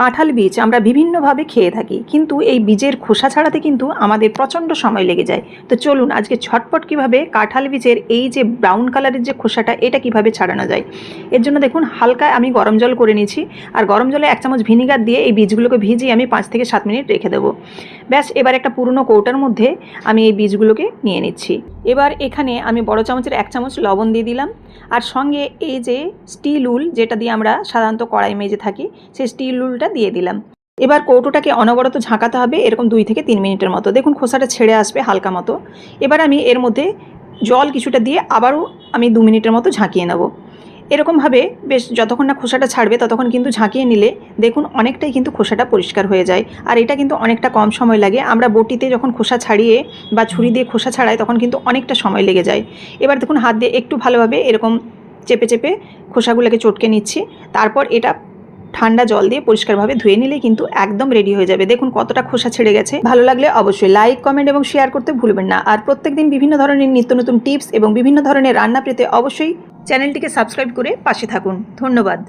কাঁঠাল বীজ আমরা বিভিন্নভাবে খেয়ে থাকি, কিন্তু এই বীজের খোসা ছাড়াতে কিন্তু আমাদের প্রচণ্ড সময় লেগে যায়। তো চলুন আজকে ছটপট কীভাবে কাঁঠাল বীজের এই যে ব্রাউন কালারের যে খোসাটা, এটা কীভাবে ছাড়ানো যায়। এর জন্য দেখুন হালকা আমি গরম জল করে নিয়েছি, আর গরম জলে এক চামচ ভিনিগার দিয়ে এই বীজগুলোকে ভিজিয়ে আমি পাঁচ থেকে সাত মিনিট রেখে দেবো। ব্যাস, এবার একটা পুরনো কৌটার মধ্যে আমি এই বীজগুলোকে নিয়ে নিচ্ছি। এবার এখানে আমি বড় চামচের এক চামচ লবণ দিয়ে দিলাম, আর সঙ্গে এই যে স্টিল উল, যেটা দিয়ে আমরা সাধারণত কড়াই মেজে থাকি, সেই স্টিল উলটা দিয়ে দিলাম। এবার কৌটোটাকে অনবরত ঝাঁকাতে হবে এরকম দুই থেকে তিন মিনিটের মতো। দেখুন খোসাটা ছেড়ে আসবে হালকা মতো। এবার আমি এর মধ্যে জল কিছুটা দিয়ে আবারও আমি দু মিনিটের মতো ঝাঁকিয়ে নেব। এরকমভাবে বেশ যতক্ষণ না খোসাটা ছাড়বে ততক্ষণ কিন্তু ঝাঁকিয়ে নিলে দেখুন অনেকটাই কিন্তু খোসাটা পরিষ্কার হয়ে যায়। আর এটা কিন্তু অনেকটা কম সময় লাগে। আমরা বটিতে যখন খোসা ছাড়িয়ে বা ছুরি দিয়ে খোসা ছাড়াই তখন কিন্তু অনেকটা সময় লেগে যায়। এবার দেখুন হাত দিয়ে একটু ভালোভাবে এরকম চেপে চেপে খোসাগুলোকে চটকে নিচ্ছি। তারপর এটা ঠান্ডা জল দিয়ে পরিষ্কারভাবে ধুয়ে নিলে কিন্তু একদম রেডি হয়ে যাবে। দেখুন কতটা খোসা ছেড়ে গেছে। ভালো লাগলে অবশ্যই লাইক কমেন্ট এবং শেয়ার করতে ভুলবেন না। আর প্রত্যেকদিন বিভিন্ন ধরনের নিত্য নতুন টিপস এবং বিভিন্ন ধরনের রান্না পেতে অবশ্যই চ্যানেলটিকে সাবস্ক্রাইব করে পাশে থাকুন। ধন্যবাদ।